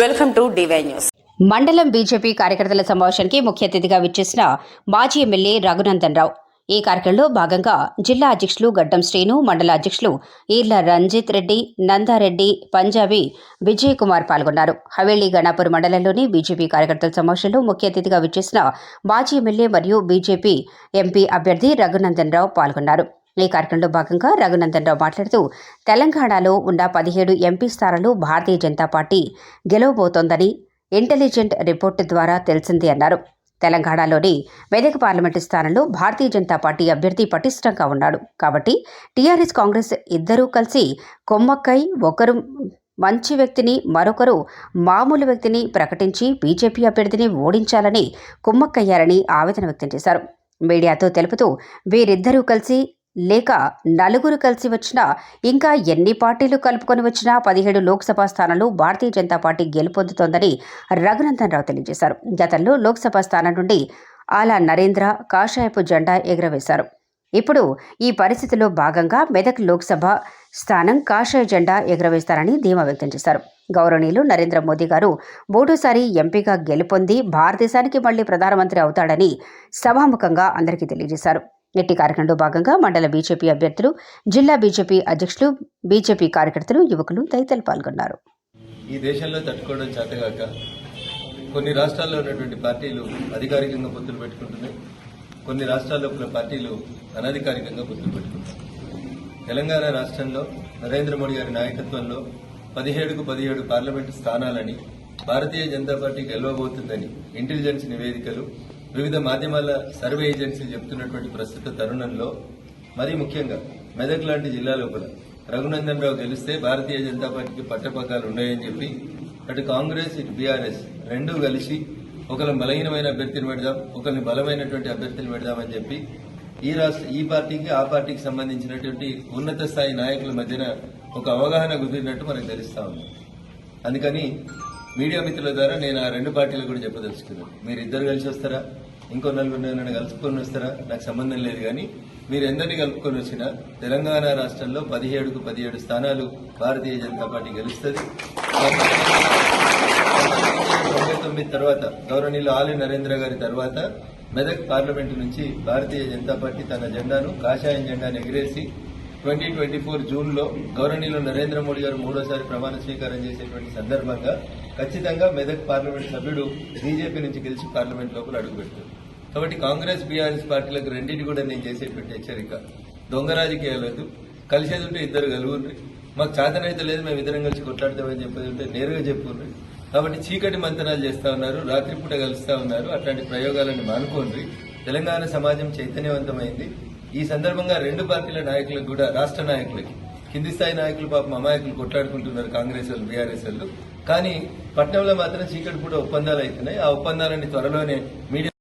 Welcome to DY news మండలం BJP కార్యకర్తల సమావేశానికి ముఖ్య అతిథిగా విచ్చేసిన మాజీ ఎమ్మెల్యే రఘునందన్ రావు. ఈ కార్యక్రమంలో భాగంగా జిల్లా అధ్యక్షులు గడ్డం శ్రీను మండల అధ్యక్షులు ఈర్ల రంజిత్ రెడ్డి నందారెడ్డి పంజాబీ విజయ్ కుమార్ పాల్గొన్నారు. హవేలీ గణాపూర్ మండలంలోని బీజేపీ కార్యకర్తల సమావేశంలో ముఖ్య అతిథిగా విచ్చేసిన మాజీ ఎమ్మెల్యే మరియు బీజేపీ ఎంపీ అభ్యర్థి రఘునందన్ రావు పాల్గొన్నారు. ఈ కార్యక్రమంలో భాగంగా రఘునందన్ రావు మాట్లాడుతూ తెలంగాణలో ఉన్న పదిహేడు ఎంపీ స్థానాలు భారతీయ జనతా పార్టీ గెలవబోతోందని ఇంటెలిజెంట్ రిపోర్టు ద్వారా తెలిసింది అన్నారు. తెలంగాణలోని మెదక్ పార్లమెంటు స్థానంలో భారతీయ జనతా పార్టీ అభ్యర్థి పటిష్టంగా ఉన్నాడు. కాబట్టి టీఆర్ఎస్ కాంగ్రెస్ ఇద్దరూ కలిసి కొమ్మక్కై ఒకరు మంచి వ్యక్తిని మరొకరు మామూలు వ్యక్తిని ప్రకటించి బీజేపీ అభ్యర్థిని ఓడించాలని కుమ్మక్కయ్యారని ఆవేదన వ్యక్తం చేశారు. మీడియాతో తెలుపుతూ వీరిద్దరూ కలిసి లేక నలుగురు కలిసి వచ్చినా ఇంకా ఎన్ని పార్టీలు కలుపుకొని వచ్చినా పదిహేడు లోక్సభ స్థానాలు భారతీయ జనతా పార్టీ గెలుపొందుతోందని రఘునందన్ రావు తెలియజేశారు. గతంలో లోక్సభ స్థానం నుండి ఆలా నరేంద్ర కాషాయపు జెండా ఎగురవేశారు. ఇప్పుడు ఈ పరిస్థితిలో భాగంగా మెదక్ లోక్సభ స్థానం కాషాయ జెండా ఎగురవేస్తారని ధీమా వ్యక్తం చేశారు. గౌరవనీయులు నరేంద్ర మోదీ గారు మూడోసారి ఎంపీగా గెలుపొంది భారతదేశానికి మళ్ళీ ప్రధానమంత్రి అవుతాడని సభాముఖంగా అందరికీ తెలియజేశారు. ఇట్టి కార్యక్రమంలో భాగంగా మండల బీజేపీ అభ్యర్థులు జిల్లా బీజేపీ అధ్యక్షులు బీజేపీ కార్యకర్తలు యువకులు తదితరులు పాల్గొన్నారు. ఈ దేశంలో తట్టుకోవడం చేతగాక కొన్ని రాష్ట్రాల్లో ఉన్నటువంటి పార్టీలు అధికారికంగా పొత్తులు పెట్టుకుంటున్నాయి. కొన్ని రాష్ట్రాల్లో ఉన్న పార్టీలు అనధికారికంగా పొత్తులు పెట్టుకుంటాయి తెలంగాణ రాష్ట్రంలో నరేంద్ర మోడీ గారి నాయకత్వంలో పదిహేడుకు పదిహేడు పార్లమెంటు స్థానాలని భారతీయ జనతా పార్టీ గెలవబోతుందని ఇంటెలిజెన్స్ నివేదికలు వివిధ మాధ్యమాల సర్వే ఏజెన్సీలు చెప్తున్నటువంటి ప్రస్తుత తరుణంలో మరీ ముఖ్యంగా మెదక్ లాంటి జిల్లాలో కూడా రఘునందన్ రావు గెలిస్తే భారతీయ జనతా పార్టీకి పట్టపగ్గాలు ఉన్నాయని చెప్పి అటు కాంగ్రెస్ ఇటు బీఆర్ఎస్ రెండూ కలిసి ఒకరిని బలహీనమైన అభ్యర్థిని పెడదాం ఒకరిని బలమైనటువంటి అభ్యర్థిని పెడదామని చెప్పి ఈ రాష్ట్ర ఈ పార్టీకి ఆ పార్టీకి సంబంధించినటువంటి ఉన్నత స్థాయి నాయకుల మధ్యన ఒక అవగాహన కుదిరినట్టు మనకు తెలుస్తా ఉంది. అందుకని మీడియా మిత్రుల ద్వారా నేను ఆ రెండు పార్టీలు కూడా చెప్పదలుచుకున్నాను. మీరు ఇద్దరు కలిసి వస్తారా? ఇంకో నలుగురు నన్ను కలుపుకొని వస్తారా? నాకు సంబంధం లేదు కానీ మీరు ఎందరిని కలుపుకొని వచ్చినా తెలంగాణ రాష్ట్రంలో పదిహేడుకు పదిహేడు స్థానాలు భారతీయ జనతా పార్టీ గెలుస్తుంది. తొంభై తొమ్మిది తర్వాత గౌరవనీయులు ఆలి నరేంద్ర గారి తర్వాత మెదక్ పార్లమెంటు నుంచి భారతీయ జనతా పార్టీ తన జెండాను కాషాయం జెండాను ఎగిరేసి ట్వంటీ ట్వంటీ ఫోర్ జూన్లో గౌరవనీయులు నరేంద్ర మోడీ గారు మూడోసారి ప్రమాణ స్వీకారం చేసేటువంటి సందర్భంగా ఖచ్చితంగా మెదక్ పార్లమెంట్ సభ్యుడు బీజేపీ నుంచి గెలిచి పార్లమెంట్ లోపల అడుగుపెట్టారు కాబట్టి కాంగ్రెస్ బీఆర్ఎస్ పార్టీలకు రెండింటి కూడా నేను చేసేటువంటి హెచ్చరిక. దొంగ రాజకీయాలు వద్దు కలిసేది ఉంటే ఇద్దరు కలుగుండ్రి మాకు చాతనైతే లేదు మేము ఇద్దరం కలిసి కొట్లాడతామని చెప్పేది ఉంటే నేరుగా చెప్పుకుండ్రి కాబట్టి చీకటి మంతనాలు చేస్తా ఉన్నారు రాత్రిపూట కలుస్తా ఉన్నారు. అట్లాంటి ప్రయోగాలను మానుకోండి తెలంగాణ సమాజం చైతన్యవంతమైంది. ఈ సందర్భంగా రెండు పార్టీల నాయకులకు కూడా రాష్ట్ర నాయకులకి కింది స్థాయి నాయకులు పాపం అమాయకులు కొట్లాడుకుంటున్నారు కాంగ్రెస్ వాళ్ళు బీఆర్ఎస్ వాళ్ళు. కానీ పట్టణంలో మాత్రం చీకటి కూడా ఒప్పందాలు అవుతున్నాయి. ఆ ఒప్పందాలన్నీ త్వరలోనే మీడియా